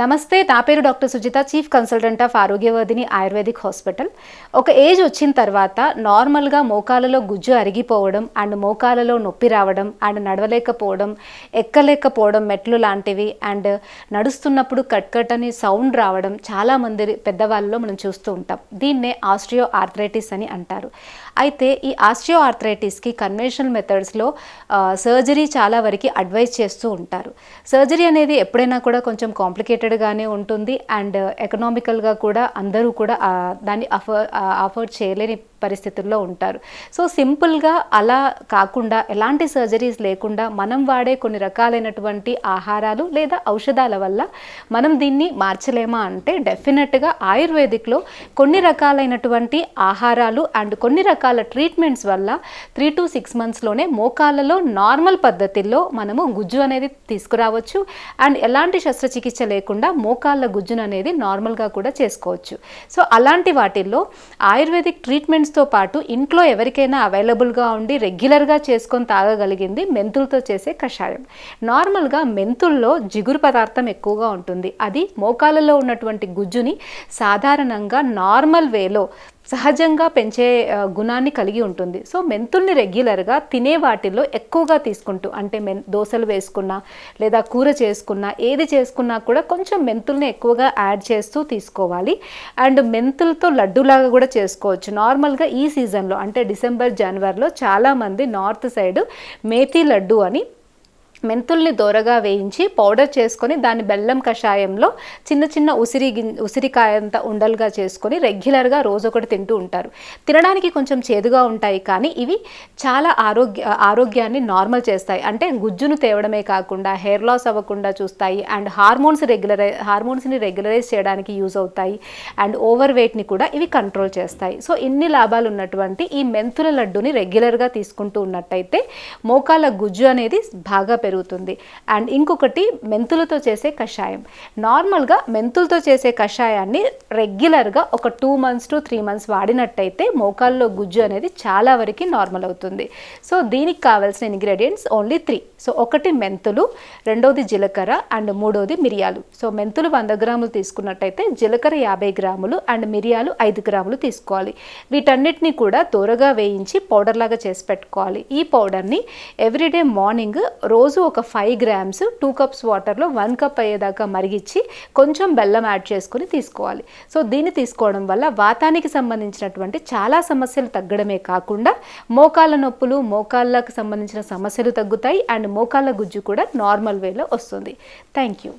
నమస్తే నా పేరు doctor Sujitha chief consultant of Arogyavardhini ayurvedic hospital. ఒక ఏజ్ వచ్చిన తర్వాత నార్మల్గా మోకాలలో గుజ్జు అరిగిపోవడం అండ్ మోకాలలో నొప్పి రావడం అండ్ నడవలేకపోవడం ఎక్కలేకపోవడం మెట్లు లాంటివి అండ్ నడుస్తున్నప్పుడు కట్ కట్ అని సౌండ్ రావడం చాలామంది పెద్దవాళ్ళలో మనం చూస్తూ ఉంటాం. దీన్నే ఆస్ట్రియో ఆర్థరైటిస్ అని అంటారు. అయితే ఈ ఆస్ట్రియో ఆర్థరైటిస్కి కన్వెన్షనల్ మెథడ్స్లో సర్జరీ చాలా వరకు అడ్వైజ్ చేస్తూ ఉంటారు. సర్జరీ అనేది ఎప్పుడైనా కూడా కొంచెం కాంప్లికేటెడ్గానే ఉంటుంది. అండ్ ఎకనామికల్గా కూడా అందరూ కూడా దాన్ని అఫర్ అఫోర్డ్ చేయలేని పరిస్థితుల్లో ఉంటారు. సో సింపుల్గా అలా కాకుండా ఎలాంటి సర్జరీస్ లేకుండా మనం వాడే కొన్ని రకాలైనటువంటి ఆహారాలు లేదా ఔషధాల వల్ల మనం దీన్ని మార్చలేమా అంటే డెఫినెట్గా ఆయుర్వేదిక్లో కొన్ని రకాలైనటువంటి ఆహారాలు అండ్ కొన్ని రకాల ట్రీట్మెంట్స్ వల్ల త్రీ టు సిక్స్ మంత్స్లోనే మోకాళ్ళలో నార్మల్ పద్ధతిలో మనము గుజ్జు అనేది తీసుకురావచ్చు. అండ్ ఎలాంటి శస్త్రచికిత్స లేకుండా మోకాళ్ళ గుజ్జును అనేది నార్మల్గా కూడా చేసుకోవచ్చు. సో అలాంటి వాటిల్లో ఆయుర్వేదిక్ ట్రీట్మెంట్స్తో పాటు ఇంట్లో ఎవరికైనా అవైలబుల్గా ఉండి రెగ్యులర్గా చేసుకొని తాగగలిగింది మెంతులతో చేసే కషాయం. నార్మల్గా మెంతుల్లో జిగురు పదార్థం ఎక్కువగా ఉంటుంది. అది మోకాలలో ఉన్నటువంటి గుజ్జుని సాధారణంగా నార్మల్ వేలో సహజంగా పెంచే గుణాన్ని కలిగి ఉంటుంది. సో మెంతుల్ని రెగ్యులర్గా తినే వాటిల్లో ఎక్కువగా తీసుకుంటూ అంటే మెన్ దోశలు వేసుకున్నా లేదా కూర చేసుకున్నా ఏది చేసుకున్నా కూడా కొంచెం మెంతుల్ని ఎక్కువగా యాడ్ చేస్తూ తీసుకోవాలి. అండ్ మెంతులతో లడ్డూలాగా కూడా చేసుకోవచ్చు. నార్మల్గా ఈ సీజన్లో అంటే డిసెంబర్ జనవరిలో చాలామంది నార్త్ సైడ్ మేతి లడ్డు అని మెంతుల్ని దోరగా వేయించి పౌడర్ చేసుకొని దాన్ని బెల్లం కషాయంలో చిన్న చిన్న ఉసిరి ఉసిరికాయంత ఉండలుగా చేసుకొని రెగ్యులర్గా రోజు ఒకటి తింటూ ఉంటారు. తినడానికి కొంచెం చేదుగా ఉంటాయి కానీ ఇవి చాలా ఆరోగ్య ఆరోగ్యాన్ని నార్మల్ చేస్తాయి. అంటే గుజ్జును తేవడమే కాకుండా హెయిర్ లాస్ అవ్వకుండా చూస్తాయి అండ్ హార్మోన్స్ రెగ్యులరై హార్మోన్స్ని రెగ్యులరైజ్ చేయడానికి యూజ్ అవుతాయి అండ్ ఓవర్ వెయిట్ని కూడా ఇవి కంట్రోల్ చేస్తాయి. సో ఇన్ని లాభాలు ఉన్నటువంటి ఈ మెంతుల లడ్డుని రెగ్యులర్గా తీసుకుంటూ ఉన్నట్టయితే మోకాల గుజ్జు అనేది బాగా పెరుగుతుంది. అండ్ ఇంకొకటి మెంతులతో చేసే కషాయం. నార్మల్గా మెంతులతో చేసే కషాయాన్ని రెగ్యులర్గా ఒక two months to three months వాడినట్టయితే మోకాల్లో గుజ్జు అనేది చాలా వరకు నార్మల్ అవుతుంది. సో దీనికి కావాల్సిన ఇంగ్రీడియంట్స్ ఓన్లీ త్రీ. సో ఒకటి మెంతులు రెండోది జీలకర్ర అండ్ మూడోది మిరియాలు. సో మెంతులు వంద గ్రాములు తీసుకున్నట్టయితే జీలకర్ర యాభై గ్రాములు అండ్ మిరియాలు ఐదు గ్రాములు తీసుకోవాలి. వీటన్నిటిని కూడా దూరగా వేయించి పౌడర్ లాగా చేసి పెట్టుకోవాలి. ఈ పౌడర్ని ఎవ్రీడే మార్నింగ్ రోజు ఒక ఫైవ్ గ్రామ్స్ టూ కప్స్ వాటర్లో వన్ కప్ అయ్యేదాకా మరిగించి కొంచెం బెల్లం యాడ్ చేసుకుని తీసుకోవాలి. సో దీన్ని తీసుకోవడం వల్ల వాతానికి సంబంధించినటువంటి చాలా సమస్యలు తగ్గడమే కాకుండా మోకాళ్ళ నొప్పులు మోకాళ్ళకు సంబంధించిన సమస్యలు తగ్గుతాయి. అండ్ మోకాళ్ళ గుజ్జు కూడా నార్మల్ వేలో వస్తుంది. Thank you